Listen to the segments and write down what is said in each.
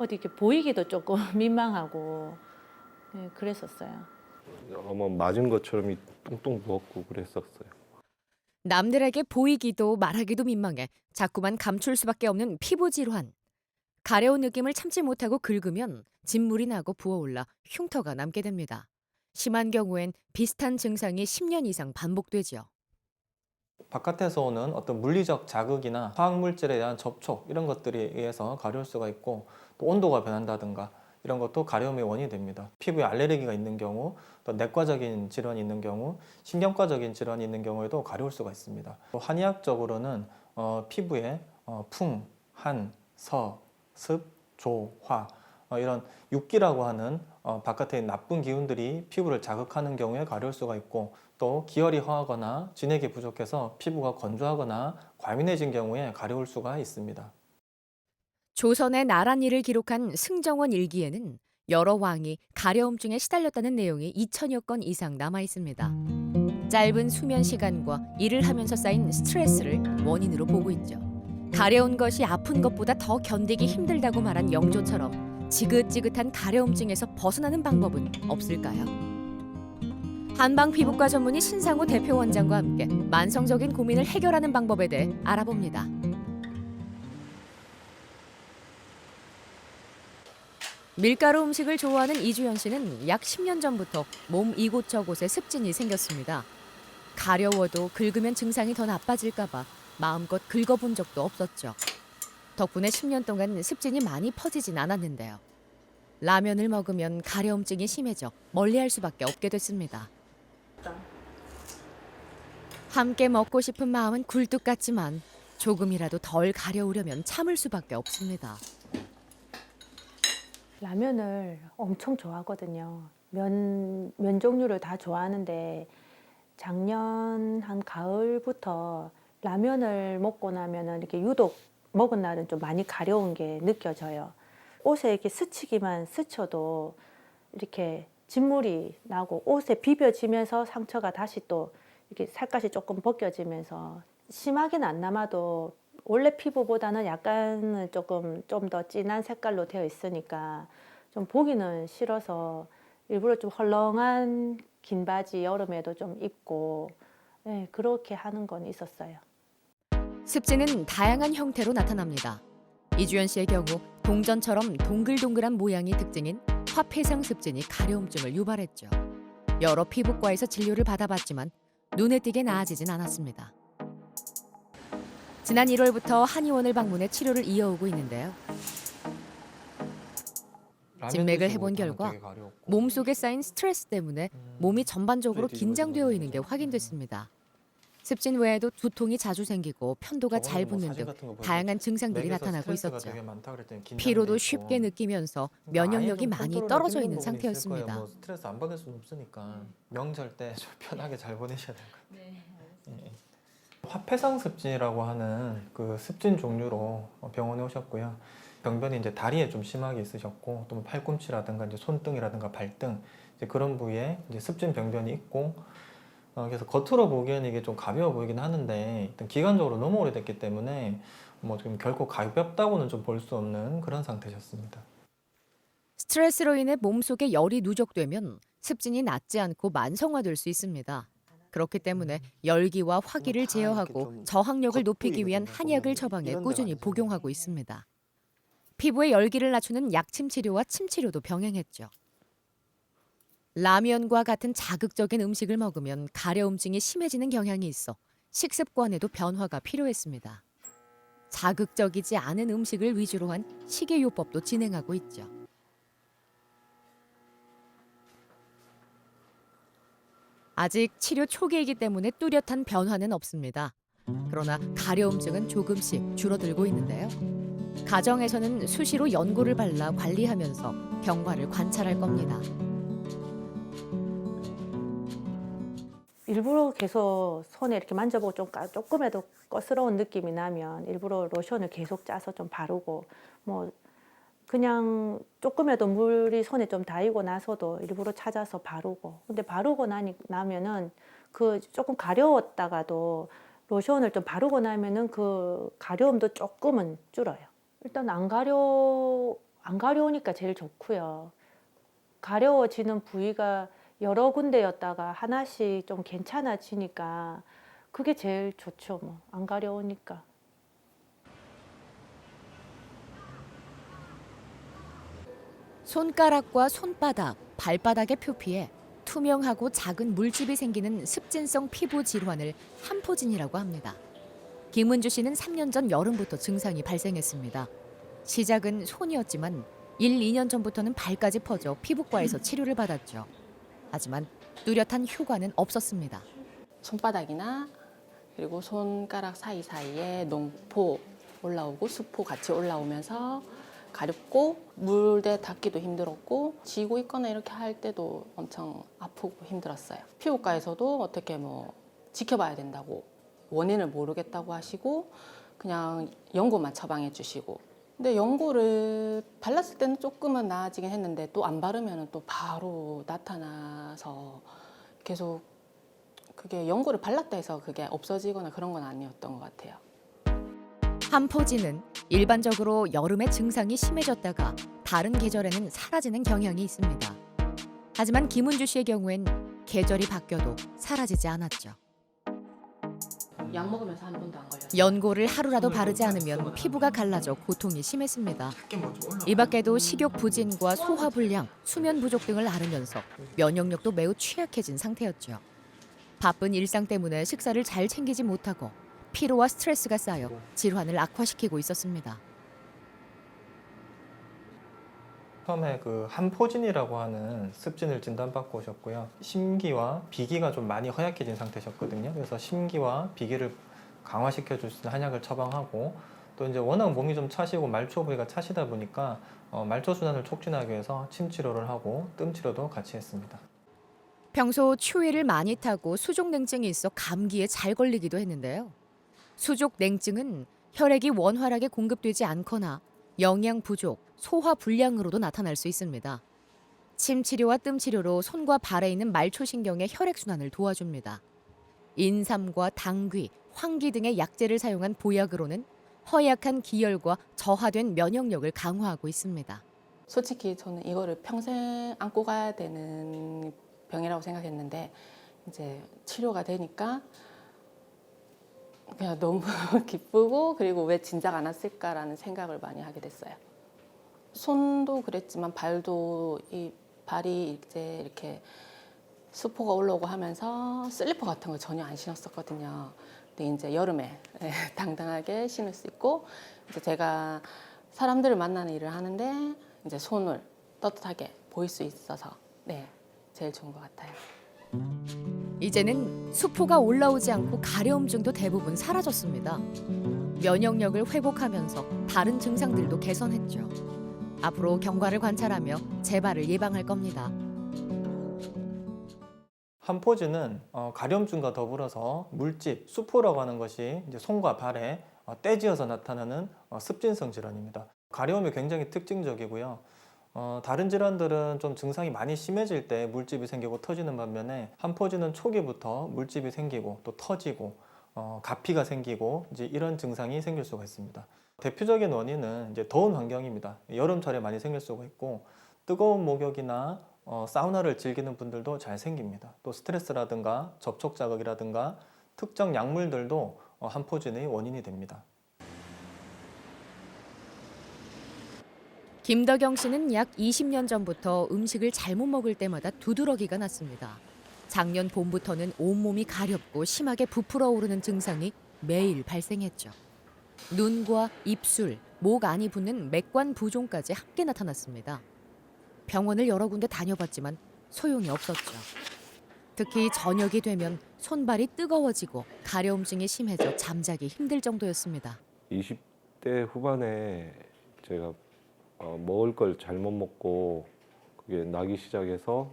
어디 이렇게 보이기도 조금 민망하고 네, 그랬었어요. 어머 맞은 것처럼 이 똥똥 부었고 그랬었어요. 남들에게 보이기도 말하기도 민망해 자꾸만 감출 수밖에 없는 피부 질환. 가려운 느낌을 참지 못하고 긁으면 진물이 나고 부어올라 흉터가 남게 됩니다. 심한 경우엔 비슷한 증상이 10년 이상 반복되지요. 바깥에서 오는 어떤 물리적 자극이나 화학물질에 대한 접촉 이런 것들에 의해서 가려울 수가 있고 또 온도가 변한다든가 이런 것도 가려움의 원인이 됩니다. 피부에 알레르기가 있는 경우, 또 내과적인 질환이 있는 경우, 신경과적인 질환이 있는 경우에도 가려울 수가 있습니다. 또 한의학적으로는 어, 피부에 어, 풍, 한, 서, 습, 조, 화 어, 이런 육기라고 하는 어, 바깥의 나쁜 기운들이 피부를 자극하는 경우에 가려울 수가 있고 또 기혈이 허하거나 진액이 부족해서 피부가 건조하거나 과민해진 경우에 가려울 수가 있습니다. 조선의 나란일을 기록한 승정원 일기에는 여러 왕이 가려움증에 시달렸다는 내용이 2천여 건 이상 남아 있습니다. 짧은 수면 시간과 일을 하면서 쌓인 스트레스를 원인으로 보고 있죠. 가려운 것이 아픈 것보다 더 견디기 힘들다고 말한 영조처럼 지긋지긋한 가려움증에서 벗어나는 방법은 없을까요? 한방 피부과 전문의 신상호 대표 원장과 함께 만성적인 고민을 해결하는 방법에 대해 알아봅니다. 밀가루 음식을 좋아하는 이주연 씨는 약 10년 전부터 몸 이곳저곳에 습진이 생겼습니다. 가려워도 긁으면 증상이 더 나빠질까봐 마음껏 긁어본 적도 없었죠. 덕분에 10년 동안 습진이 많이 퍼지진 않았는데요. 라면을 먹으면 가려움증이 심해져 멀리할 수밖에 없게 됐습니다. 함께 먹고 싶은 마음은 굴뚝 같지만 조금이라도 덜 가려우려면 참을 수밖에 없습니다. 라면을 엄청 좋아하거든요. 면, 면 종류를 다 좋아하는데 작년 한 가을부터 라면을 먹고 나면은 이렇게 유독 먹은 날은 좀 많이 가려운 게 느껴져요. 옷에 이렇게 스치기만 스쳐도 이렇게 진물이 나고 옷에 비벼지면서 상처가 다시 또 이렇게 살갗이 조금 벗겨지면서 심하게는 안 남아도 원래 피부보다는 약간은 조금 좀 더 진한 색깔로 되어 있으니까 좀 보기는 싫어서 일부러 좀 헐렁한 긴 바지 여름에도 좀 입고 네, 그렇게 하는 건 있었어요. 습진은 다양한 형태로 나타납니다. 이주연 씨의 경우 동전처럼 동글동글한 모양이 특징인 화폐상 습진이 가려움증을 유발했죠. 여러 피부과에서 진료를 받아봤지만 눈에 띄게 나아지진 않았습니다. 지난 1월부터 한의원을 방문해 치료를 이어오고 있는데요. 진맥을 해본 결과 몸 속에 쌓인 스트레스 때문에 몸이 전반적으로 긴장되어 있는 게 확인됐습니다. 습진 외에도 두통이 자주 생기고 편도가 잘 붓는 등 다양한 증상들이 나타나고 있었죠. 피로도 쉽게 느끼면서 면역력이 많이 떨어져 있는 상태였습니다. 뭐 스트레스 안 받을 수는 없으니까 명절 때 좀 편하게 잘 보내셔야 될것 같아요. 예. 화폐상 습진이라고 하는 그 습진 종류로 병원에 오셨고요. 병변이 이제 다리에 좀 심하게 있으셨고 또뭐 팔꿈치라든가 이제 손등이라든가 발등 이제 그런 부위에 이제 습진 병변이 있고 어, 그래서 겉으로 보기에는 이게 좀 가벼워 보이긴 하는데 일단 기간적으로 너무 오래됐기 때문에 뭐 지금 결코 가볍다고는 좀 볼 수 없는 그런 상태셨습니다. 스트레스로 인해 몸속에 열이 누적되면 습진이 낫지 않고 만성화될 수 있습니다. 그렇기 때문에 열기와 화기를 제어하고 좀 저항력을 높이기 위한 한약을. 처방해 꾸준히 복용하고. 있습니다. 피부의 열기를 낮추는 약침 치료와 침 치료도 병행했죠. 라면과 같은 자극적인 음식을 먹으면 가려움증이 심해지는 경향이 있어 식습관에도 변화가 필요했습니다. 자극적이지 않은 음식을 위주로 한 식이요법도 진행하고 있죠. 아직 치료 초기이기 때문에 뚜렷한 변화는 없습니다. 그러나 가려움증은 조금씩 줄어들고 있는데요. 가정에서는 수시로 연고를 발라 관리하면서 경과를 관찰할 겁니다. 일부러 계속 손에 이렇게 만져보고 좀 까- 조금이라도 거스러운 느낌이 나면 일부러 로션을 계속 짜서 좀 바르고 뭐 그냥 조금이라도 물이 손에 좀 닿이고 나서도 일부러 찾아서 바르고 근데 바르고 나니 나면은 그 조금 가려웠다가도 로션을 좀 바르고 나면은 그 가려움도 조금은 줄어요. 일단 안 가려 안 가려우니까 제일 좋고요. 가려워지는 부위가 여러 군데였다가 하나씩 좀 괜찮아지니까 그게 제일 좋죠. 뭐 안 가려우니까. 손가락과 손바닥, 발바닥의 표피에 투명하고 작은 물집이 생기는 습진성 피부 질환을 한포진이라고 합니다. 김은주 씨는 3년 전 여름부터 증상이 발생했습니다. 시작은 손이었지만 1, 2년 전부터는 발까지 퍼져 피부과에서 치료를 받았죠. 하지만 뚜렷한 효과는 없었습니다. 손바닥이나 그리고 손가락 사이사이에 농포 올라오고 수포 같이 올라오면서 가렵고 물에 닿기도 힘들었고 지고 있거나 이렇게 할 때도 엄청 아프고 힘들었어요. 피부과에서도 어떻게 뭐 지켜봐야 된다고 원인을 모르겠다고 하시고 그냥 연고만 처방해 주시고 근데 연고를 발랐을 때는 조금은 나아지긴 했는데 또 안 바르면 또 바로 나타나서 계속 그게 연고를 발랐다 해서 그게 없어지거나 그런 건 아니었던 것 같아요. 한포진은 일반적으로 여름에 증상이 심해졌다가 다른 계절에는 사라지는 경향이 있습니다. 하지만 김은주 씨의 경우엔 계절이 바뀌어도 사라지지 않았죠. 약 먹으면서 한 번도 안 걸렸어요. 연고를 하루라도 바르지 않으면 피부가 갈라져 고통이 심했습니다. 이 밖에도 식욕 부진과 소화 불량, 수면 부족 등을 앓으면서 면역력도 매우 취약해진 상태였죠. 바쁜 일상 때문에 식사를 잘 챙기지 못하고 피로와 스트레스가 쌓여 질환을 악화시키고 있었습니다. 처음에 그 한포진이라고 하는 습진을 진단받고 오셨고요. 심기와 비기가 좀 많이 허약해진 상태셨거든요. 그래서 심기와 비기를 강화시켜 줄 수 있는 한약을 처방하고 또 이제 워낙 몸이 좀 차시고 말초 부위가 차시다 보니까 어, 말초 순환을 촉진하기 위해서 침 치료를 하고 뜸 치료도 같이 했습니다. 평소 추위를 많이 타고 수족 냉증이 있어 감기에 잘 걸리기도 했는데요. 수족 냉증은 혈액이 원활하게 공급되지 않거나 영양 부족, 소화 불량으로도 나타날 수 있습니다. 침 치료와 뜸 치료로 손과 발에 있는 말초 신경의 혈액 순환을 도와줍니다. 인삼과 당귀, 황기 등의 약재를 사용한 보약으로는 허약한 기혈과 저하된 면역력을 강화하고 있습니다. 솔직히 저는 이거를 평생 안고 가야 되는 병이라고 생각했는데 이제 치료가 되니까 그냥 너무 기쁘고 그리고 왜 진작 안 왔을까라는 생각을 많이 하게 됐어요. 손도 그랬지만 발도 이 발이 이제 이렇게 수포가 올라오고 하면서 슬리퍼 같은 거 전혀 안 신었었거든요. 근데 이제 여름에 예, 당당하게 신을 수 있고 이제 제가 사람들을 만나는 일을 하는데 이제 손을 떳떳하게 보일 수 있어서 네 제일 좋은 것 같아요. 이제는 수포가 올라오지 않고 가려움증도 대부분 사라졌습니다. 면역력을 회복하면서 다른 증상들도 개선했죠. 앞으로 경과를 관찰하며 재발을 예방할 겁니다. 한포진은 어, 가려움증과 더불어서 물집, 수포라고 하는 것이 이제 손과 발에 어, 떼지어서 나타나는 어, 습진성 질환입니다. 가려움이 굉장히 특징적이고요. 어, 다른 질환들은 좀 증상이 많이 심해질 때 물집이 생기고 터지는 반면에 한포진은 초기부터 물집이 생기고 또 터지고 어, 가피가 생기고 이제 이런 증상이 생길 수가 있습니다. 대표적인 원인은 이제 더운 환경입니다. 여름철에 많이 생길 수가 있고 뜨거운 목욕이나 어, 사우나를 즐기는 분들도 잘 생깁니다. 또 스트레스라든가 접촉 자극이라든가 특정 약물들도 어, 한포진의 원인이 됩니다. 김덕영 씨는 약 20년 전부터 음식을 잘못 먹을 때마다 두드러기가 났습니다. 작년 봄부터는 온몸이 가렵고 심하게 부풀어 오르는 증상이 매일 발생했죠. 눈과 입술, 목 안이 붓는 맥관 부종까지 함께 나타났습니다. 병원을 여러 군데 다녀봤지만 소용이 없었죠. 특히 저녁이 되면 손발이 뜨거워지고 가려움증이 심해져 잠자기 힘들 정도였습니다. 20대 후반에 제가 어, 먹을 걸 잘못 먹고 그게 나기 시작해서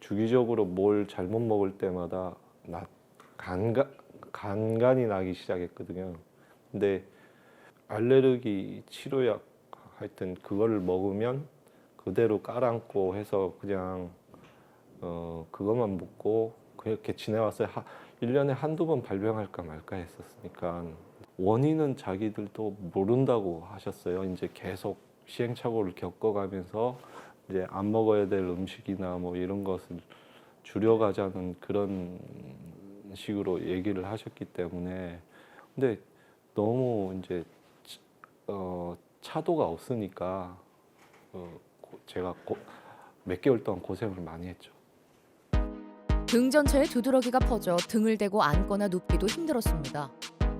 주기적으로 뭘 잘못 먹을 때마다 나 간가, 간간이 나기 시작했거든요. 근데 알레르기 치료약 하여튼 그거를 먹으면 그대로 깔아앉고 해서 그냥 어 그것만 먹고 그렇게 지내왔어요. 하, 1년에 한두 번 발병할까 말까 했었으니까 원인은 자기들도 모른다고 하셨어요. 이제 계속 시행착오를 겪어가면서 이제 안 먹어야 될 음식이나 뭐 이런 것을 줄여가자는 그런 식으로 얘기를 하셨기 때문에 근데 너무 이제 어, 차도가 없으니까 어, 고- 제가 고, 몇 개월 동안 고생을 많이 했죠. 등 전체에 두드러기가 퍼져 등을 대고 앉거나 눕기도 힘들었습니다.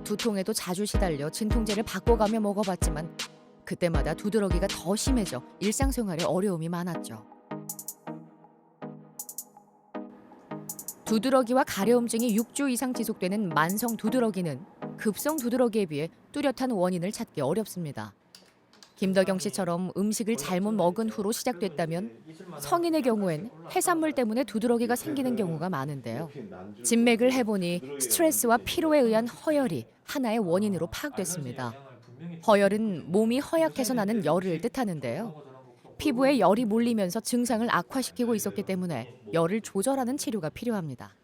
두통에도 자주 시달려 진통제를 바꿔가며 먹어봤지만 그때마다 두드러기가 더 심해져 일상생활에 어려움이 많았죠. 두드러기와 가려움증이 6주 이상 지속되는 만성 두드러기는 급성 두드러기에 비해 뚜렷한 원인을 찾기 어렵습니다. 김덕영 씨처럼 음식을 잘못 먹은 후로 시작됐다면 성인의 경우엔 해산물 때문에 두드러기가 생기는 경우가 많은데요. 진맥을 해보니 스트레스와 피로에 의한 허열이 하나의 원인으로 파악됐습니다. 허열은 몸이 허약해서 나는 열을 뜻하는데요. 피부에 열이 몰리면서 증상을 악화시키고 있었기 때문에 열을 조절하는 치료가 필요합니다.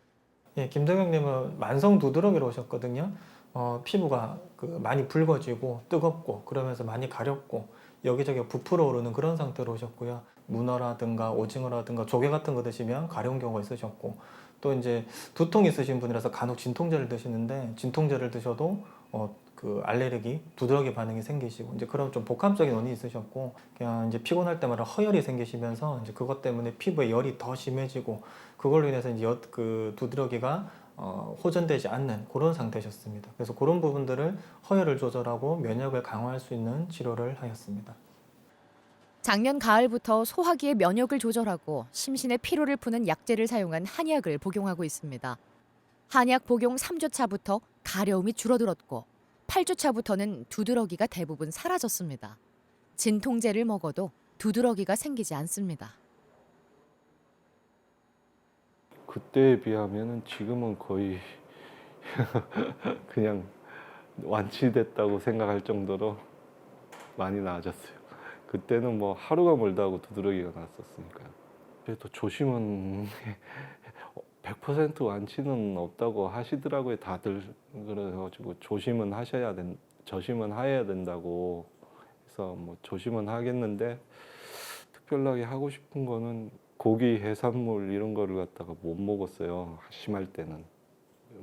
예, 김덕영님은 만성 두드러기로 오셨거든요. 어, 피부가 그 많이 붉어지고 뜨겁고 그러면서 많이 가렵고 여기저기 부풀어 오르는 그런 상태로 오셨고요. 문어라든가 오징어라든가 조개 같은 거 드시면 가려운 경우가 있으셨고 또 이제 두통 있으신 분이라서 간혹 진통제를 드시는데 진통제를 드셔도 어, 그 알레르기, 두드러기 반응이 생기시고 이제 그런 좀 복합적인 원인이 있으셨고 그냥 이제 피곤할 때마다 허열이 생기시면서 이제 그것 때문에 피부에 열이 더 심해지고 그걸로 인해서 이제 여, 그 두드러기가 어, 호전되지 않는 그런 상태셨습니다. 그래서 그런 부분들을 허열을 조절하고 면역을 강화할 수 있는 치료를 하였습니다. 작년 가을부터 소화기의 면역을 조절하고 심신의 피로를 푸는 약재를 사용한 한약을 복용하고 있습니다. 한약 복용 3주 차부터 가려움이 줄어들었고 8주 차부터는 두드러기가 대부분 사라졌습니다. 진통제를 먹어도 두드러기가 생기지 않습니다. 그때에 비하면은 지금은 거의 그냥 완치됐다고 생각할 정도로 많이 나아졌어요. 그때는 뭐 하루가 멀다 하고 두드러기가 났었으니까요. 그래도 조심은 100% 완치는 없다고 하시더라고요. 다들 그래가지고 조심은 하셔야 된, 조심은 해야 된다고 해서 뭐 조심은 하겠는데 특별하게 하고 싶은 거는 고기, 해산물 이런 거를 갖다가 못 먹었어요. 심할 때는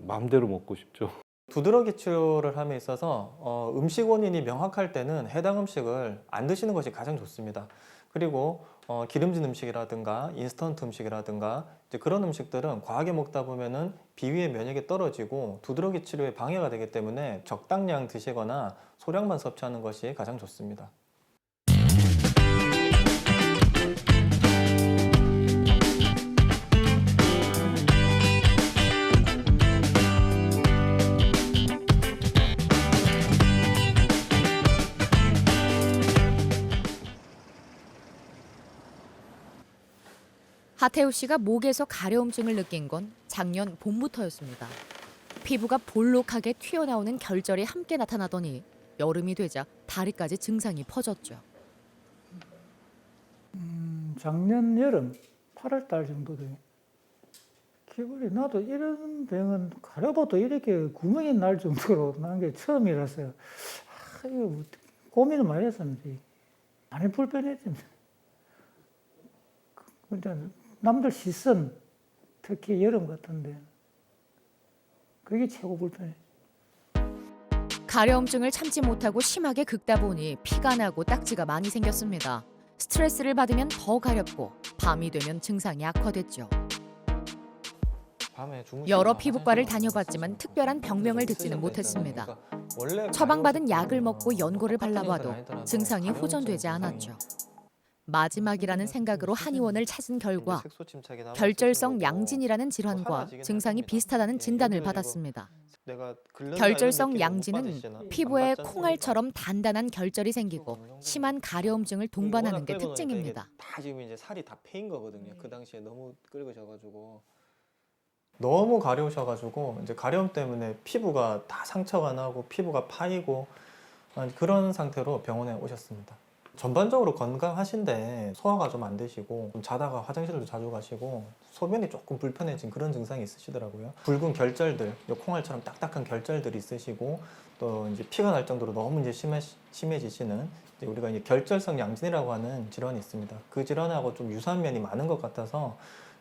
마음대로 먹고 싶죠. 두드러기 치료를 함에 있어서 어, 음식 원인이 명확할 때는 해당 음식을 안 드시는 것이 가장 좋습니다. 그리고 어, 기름진 음식이라든가 인스턴트 음식이라든가 이제 그런 음식들은 과하게 먹다 보면은 비위의 면역이 떨어지고 두드러기 치료에 방해가 되기 때문에 적당량 드시거나 소량만 섭취하는 것이 가장 좋습니다. 하태우 씨가 목에서 가려움증을 느낀 건 작년 봄부터였습니다. 피부가 볼록하게 튀어나오는 결절이 함께 나타나더니 여름이 되자 다리까지 증상이 퍼졌죠. 음, 작년 여름 8월 달 정도 돼. 기분이 나도 이런 병은 가려봐도 이렇게 구멍이 날 정도로 난 게 처음이라서 아, 이거 뭐 고민을 많이 했었는데 많이 불편했지. 근데 남들 시선 특히 여름 같은데 그게 최고 불편해. 가려움증을 참지 못하고 심하게 긁다 보니 피가 나고 딱지가 많이 생겼습니다. 스트레스를 받으면 더 가렵고 밤이 되면 증상이 악화됐죠. 밤에 여러 피부과를 다녀봤지만 특별한 병명을 듣지는 때 못했습니다. 그러니까 원래 처방받은 약을 먹고 증상은 연고를 발라봐도 증상이 호전되지 증상이 않았죠. 마지막이라는 생각으로 한의원을 찾은 결과 결절성 양진이라는 질환과 증상이. 비슷하다는 네, 진단을 받았습니다. 결절성 양진은. 피부에 않습니까? 콩알처럼 단단한 결절이 생기고 심한 가려움증을 동반하는 게 끓고 특징입니다. 다 지금 이제 살이 다 패인 거거든요. 그 당시에 너무 끓으셔가지고 너무 가려우셔가지고 이제 가려움 때문에 피부가 다 상처가 나고 피부가 파이고 아, 그런 상태로 병원에 오셨습니다. 전반적으로 건강하신데 소화가 좀 안 되시고 좀 자다가 화장실도 자주 가시고 소변이 조금 불편해진 그런 증상이 있으시더라고요. 붉은 결절들, 요 콩알처럼 딱딱한 결절들이 있으시고 또 이제 피가 날 정도로 너무 이제 심해, 심해지시는 이제 우리가 이제 결절성 양진이라고 하는 질환이 있습니다. 그 질환하고 좀 유사한 면이 많은 것 같아서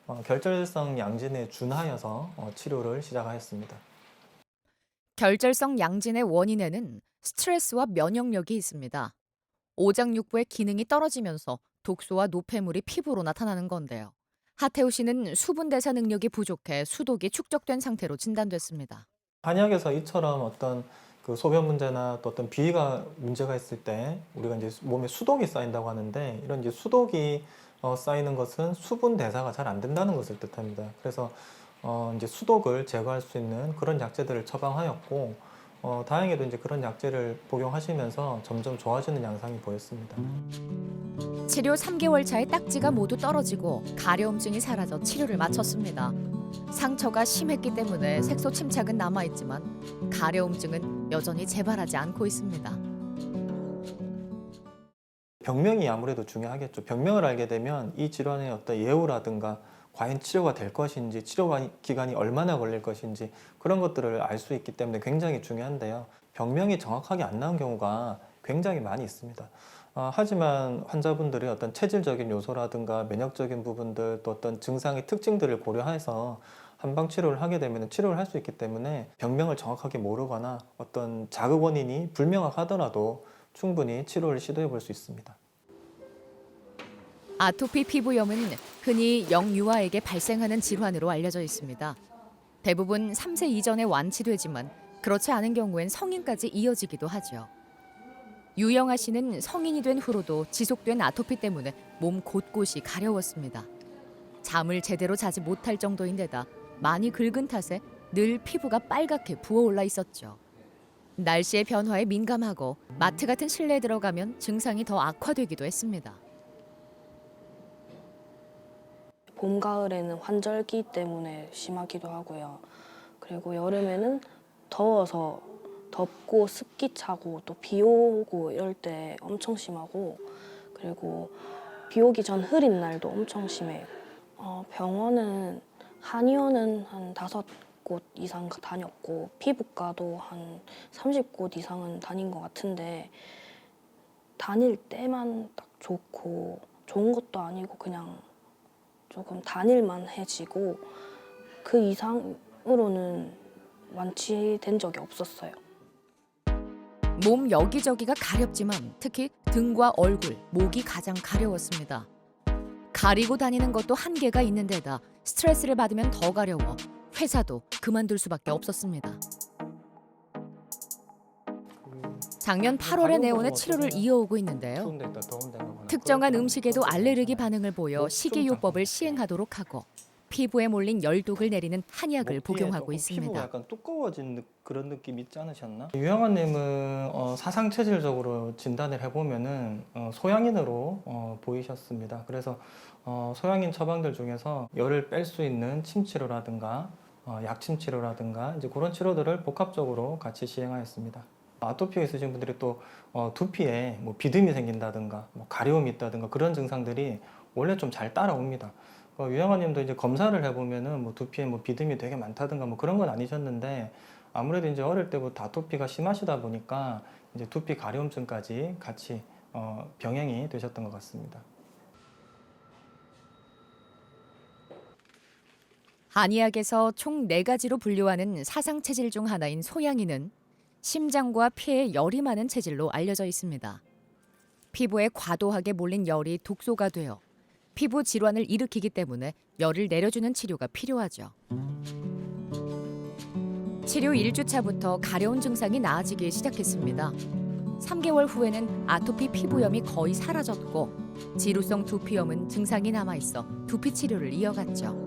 어, 결절성 양진에 준하여서 어, 치료를 시작하였습니다. 결절성 양진의 원인에는 스트레스와 면역력이 있습니다. 오장육부의 기능이 떨어지면서 독소와 노폐물이 피부로 나타나는 건데요. 하태우 씨는 수분 대사 능력이 부족해 수독이 축적된 상태로 진단됐습니다. 한약에서 이처럼 어떤 그 소변 문제나 또 어떤 비위가 문제가 있을 때 우리가 이제 몸에 수독이 쌓인다고 하는데 이런 이제 수독이 어, 쌓이는 것은 수분 대사가 잘 안 된다는 것을 뜻합니다. 그래서 어, 이제 수독을 제거할 수 있는 그런 약재들을 처방하였고 어, 다행히도 이제 그런 약재를 복용하시면서 점점 좋아지는 양상이 보였습니다. 치료 3개월 차에 딱지가 모두 떨어지고 가려움증이 사라져 치료를 마쳤습니다. 상처가 심했기 때문에 색소 침착은 남아 있지만 가려움증은 여전히 재발하지 않고 있습니다. 병명이 아무래도 중요하겠죠. 병명을 알게 되면 이 질환의 어떤 예후라든가 과연 치료가 될 것인지, 치료 기간이 얼마나 걸릴 것인지 그런 것들을 알 수 있기 때문에 굉장히 중요한데요. 병명이 정확하게 안 나온 경우가 굉장히 많이 있습니다. 어, 하지만 환자분들이 어떤 체질적인 요소라든가 면역적인 부분들 또 어떤 증상의 특징들을 고려해서 한방 치료를 하게 되면 치료를 할 수 있기 때문에 병명을 정확하게 모르거나 어떤 자극 원인이 불명확하더라도 충분히 치료를 시도해 볼 수 있습니다. 아토피 피부염은 흔히 영유아에게 발생하는 질환으로 알려져 있습니다. 대부분 3세 이전에 완치되지만 그렇지 않은 경우엔 성인까지 이어지기도 하죠. 유영아 씨는 성인이 된 후로도 지속된 아토피 때문에 몸 곳곳이 가려웠습니다. 잠을 제대로 자지 못할 정도인데다 많이 긁은 탓에 늘 피부가 빨갛게 부어올라 있었죠. 날씨의 변화에 민감하고 마트 같은 실내에 들어가면 증상이 더 악화되기도 했습니다. 봄, 가을에는 환절기 때문에 심하기도 하고요. 그리고 여름에는 더워서 덥고 습기 차고 또 비 오고 이럴 때 엄청 심하고 그리고 비 오기 전 흐린 날도 엄청 심해요. 어, 병원은 한의원은 한 다섯 곳 이상 다녔고 피부과도 한 30곳 이상은 다닌 것 같은데 다닐 때만 딱 좋고 좋은 것도 아니고 그냥 조금 다닐만 해지고 그 이상으로는 완치된 적이 없었어요. 몸 여기저기가 가렵지만 특히 등과 얼굴, 목이 가장 가려웠습니다. 가리고 다니는 것도 한계가 있는 데다 스트레스를 받으면 더 가려워 회사도 그만둘 수밖에 없었습니다. 작년 8월에 내원해 치료를 이어오고 있는데요. 특정한 음식에도 알레르기 반응을 보여 목 식이요법을 좀 시행하도록 하고 피부에 몰린 열독을 내리는 한약을 복용하고 피부가 있습니다. 약간 두꺼워진 느- 그런 느낌 있지 않으셨나? 유영아님은 어, 사상 체질적으로 진단을 해보면은 어, 소양인으로 어, 보이셨습니다. 그래서 어, 소양인 처방들 중에서 열을 뺄 수 있는 침 치료라든가 어, 약침 치료라든가 이제 그런 치료들을 복합적으로 같이 시행하였습니다. 아토피가 있으신 분들이 또 어, 두피에 뭐 비듬이 생긴다든가 뭐 가려움이 있다든가 그런 증상들이 원래 좀 잘 따라옵니다. 어, 유영아님도 이제 검사를 해보면은 뭐 두피에 뭐 비듬이 되게 많다든가 뭐 그런 건 아니셨는데 아무래도 이제 어릴 때부터 아토피가 심하시다 보니까 이제 두피 가려움증까지 같이 어, 병행이 되셨던 것 같습니다. 한의학에서 총 네가지로 분류하는 사상 체질 중 하나인 소양이는 심장과 폐에 열이 많은 체질로 알려져 있습니다. 피부에 과도하게 몰린 열이 독소가 되어 피부 질환을 일으키기 때문에 열을 내려주는 치료가 필요하죠. 치료 1주차부터 가려운 증상이 나아지기 시작했습니다. 3개월 후에는 아토피 피부염이 거의 사라졌고 지루성 두피염은 증상이 남아 있어 두피 치료를 이어갔죠.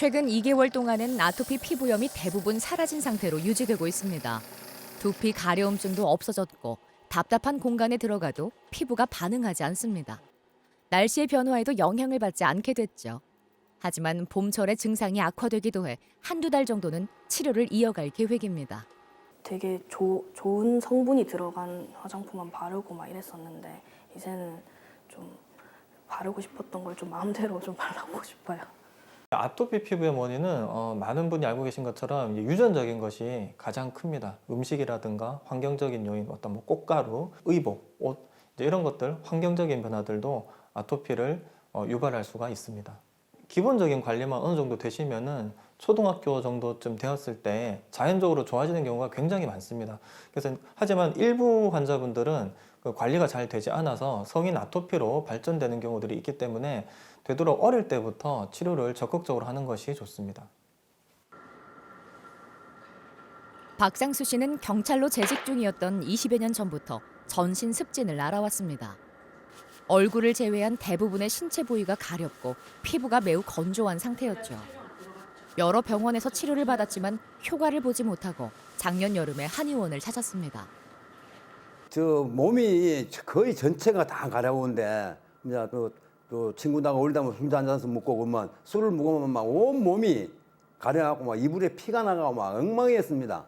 최근 2개월 동안은 아토피 피부염이 대부분 사라진 상태로 유지되고 있습니다. 두피 가려움증도 없어졌고 답답한 공간에 들어가도 피부가 반응하지 않습니다. 날씨의 변화에도 영향을 받지 않게 됐죠. 하지만 봄철에 증상이 악화되기도 해 한두 달 정도는 치료를 이어갈 계획입니다. 되게 조, 좋은 성분이 들어간 화장품만 바르고 막 이랬었는데 이제는 좀 바르고 싶었던 걸 좀 마음대로 좀 발라보고 싶어요. 아토피 피부의 원인은 어, 많은 분이 알고 계신 것처럼 유전적인 것이 가장 큽니다. 음식이라든가 환경적인 요인, 어떤 뭐 꽃가루, 의복, 옷 이런 것들 환경적인 변화들도 아토피를 어, 유발할 수가 있습니다. 기본적인 관리만 어느 정도 되시면은 초등학교 정도쯤 되었을 때 자연적으로 좋아지는 경우가 굉장히 많습니다. 그래서 하지만 일부 환자분들은 그 관리가 잘 되지 않아서 성인 아토피로 발전되는 경우들이 있기 때문에 되도록 어릴 때부터 치료를 적극적으로 하는 것이 좋습니다. 박상수 씨는 경찰로 재직 중이었던 20여 년 전부터 전신 습진을 알아왔습니다. 얼굴을 제외한 대부분의 신체 부위가 가렵고 피부가 매우 건조한 상태였죠. 여러 병원에서 치료를 받았지만 효과를 보지 못하고 작년 여름에 한의원을 찾았습니다. 저 몸이 거의 전체가 다 가려운데 이제 또, 또 올다 보면 술도 한 잔씩 먹고 그러면 술을 먹으면 막 온 몸이 가려갖고 막 이불에 피가 나가고 막 엉망이었습니다.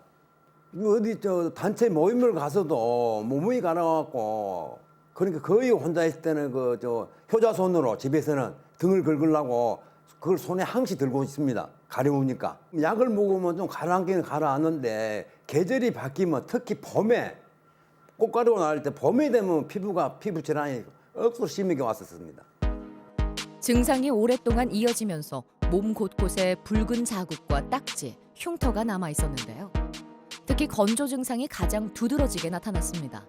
어디 저 단체 모임을 가서도 몸이 가려갖고 그러니까 거의 혼자 있을 때는 그 저 효자손으로 집에서는 등을 긁으려고 그걸 손에 항시 들고 있습니다. 가려우니까 약을 먹으면 좀 가라앉기는 가라앉는데 계절이 바뀌면 특히 봄에 꽃가루가 나올 때 봄이 되면 피부가 피부 질환이 억수로 심하게 왔었습니다. 증상이 오랫동안 이어지면서 몸 곳곳에 붉은 자국과 딱지, 흉터가 남아 있었는데요. 특히 건조 증상이 가장 두드러지게 나타났습니다.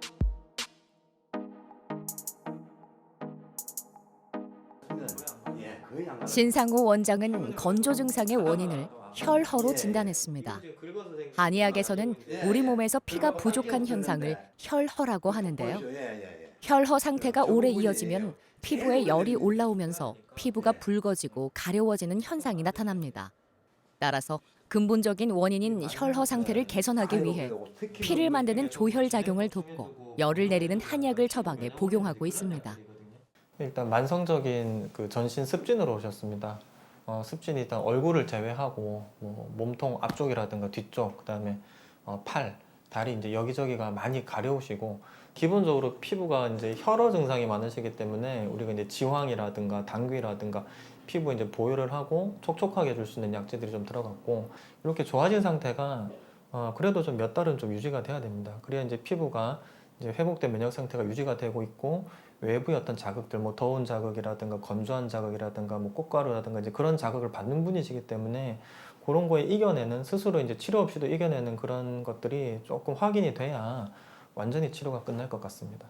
신상호 원장은 건조 증상의 원인을 혈허로 진단했습니다. 한의학에서는 우리 몸에서 피가 부족한 현상을 혈허라고 하는데요. 혈허 상태가 오래 이어지면 피부에 열이 올라오면서 피부가 붉어지고 가려워지는 현상이 나타납니다. 따라서 근본적인 원인인 혈허 상태를 개선하기 위해 피를 만드는 조혈 작용을 돕고 열을 내리는 한약을 처방해 복용하고 있습니다. 일단 만성적인 그 전신 습진으로 오셨습니다. 어, 습진이 일단 얼굴을 제외하고 뭐 몸통 앞쪽이라든가 뒤쪽, 그다음에 어, 팔, 다리 이제 여기저기가 많이 가려우시고 기본적으로 피부가 이제 혈허 증상이 많으시기 때문에 우리가 이제 지황이라든가 당귀라든가 피부 이제 보혈을 하고 촉촉하게 해줄 수 있는 약재들이 좀 들어갔고 이렇게 좋아진 상태가 어, 그래도 좀 몇 달은 좀 유지가 돼야 됩니다. 그래야 이제 피부가 이제 회복된 면역 상태가 유지가 되고 있고 외부의 어떤 자극들, 뭐 더운 자극이라든가 건조한 자극이라든가 뭐 꽃가루라든가 이제 그런 자극을 받는 분이시기 때문에 그런 거에 이겨내는 스스로 이제 치료 없이도 이겨내는 그런 것들이 조금 확인이 돼야 완전히 치료가 끝날 것 같습니다.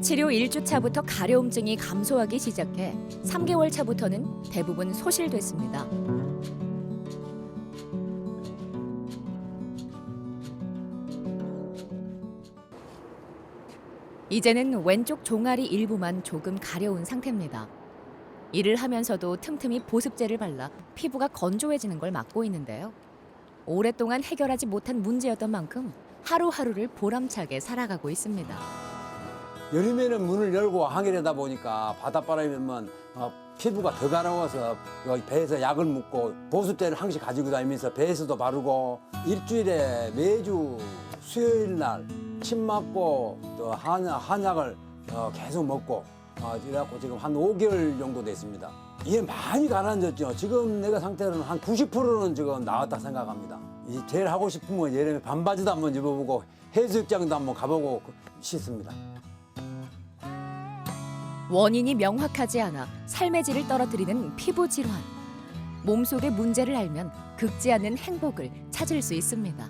치료 1주 차부터 가려움증이 감소하기 시작해 3개월 차부터는 대부분 소실됐습니다. 이제는 왼쪽 종아리 일부만 조금 가려운 상태입니다. 일을 하면서도 틈틈이 보습제를 발라 피부가 건조해지는 걸 막고 있는데요. 오랫동안 해결하지 못한 문제였던 만큼 하루하루를 보람차게 살아가고 있습니다. 여름에는 문을 열고 항해하다 보니까 바닷바람이면 어, 피부가 더 가려워서 여기 배에서 약을 묻고 보습제를 항시 가지고 다니면서 배에서도 바르고 일주일에 매주 수요일 날 침 맞고 또 한약, 한약을 어, 계속 먹고 어, 이래갖고 지금 한 5개월 정도 됐습니다. 이게 많이 가라앉았죠. 지금 내가 상태로는 한 90%는 지금 나왔다 생각합니다. 이 제일 하고 싶은 건 여름에 반바지도 한번 입어보고 해수욕장도 한번 가보고 싶습니다. 원인이 명확하지 않아 삶의 질을 떨어뜨리는 피부 질환. 몸속의 문제를 알면 극지 않는 행복을 찾을 수 있습니다.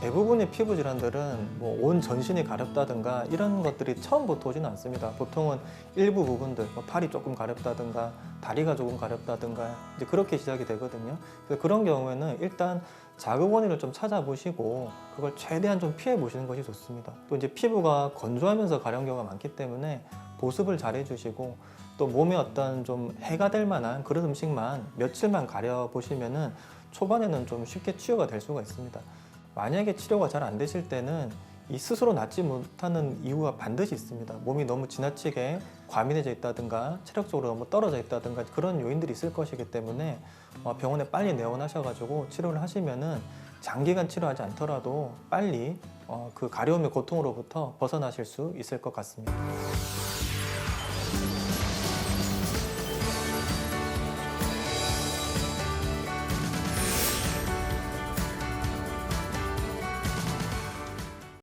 대부분의 피부 질환들은 뭐 온 전신이 가렵다든가 이런 것들이 처음부터 오지는 않습니다. 보통은 일부 부분들, 뭐 팔이 조금 가렵다든가 다리가 조금 가렵다든가 이제 그렇게 시작이 되거든요. 그래서 그런 경우에는 일단 자극 원인을 좀 찾아보시고 그걸 최대한 좀 피해 보시는 것이 좋습니다. 또 이제 피부가 건조하면서 가려운 경우가 많기 때문에 보습을 잘 해주시고 또 몸에 어떤 좀 해가 될 만한 그런 음식만 며칠만 가려 보시면은 초반에는 좀 쉽게 치유가 될 수가 있습니다. 만약에 치료가 잘 안 되실 때는 이 스스로 낫지 못하는 이유가 반드시 있습니다. 몸이 너무 지나치게 과민해져 있다든가 체력적으로 너무 떨어져 있다든가 그런 요인들이 있을 것이기 때문에 어, 병원에 빨리 내원하셔가지고 치료를 하시면은 장기간 치료하지 않더라도 빨리 어, 그 가려움의 고통으로부터 벗어나실 수 있을 것 같습니다.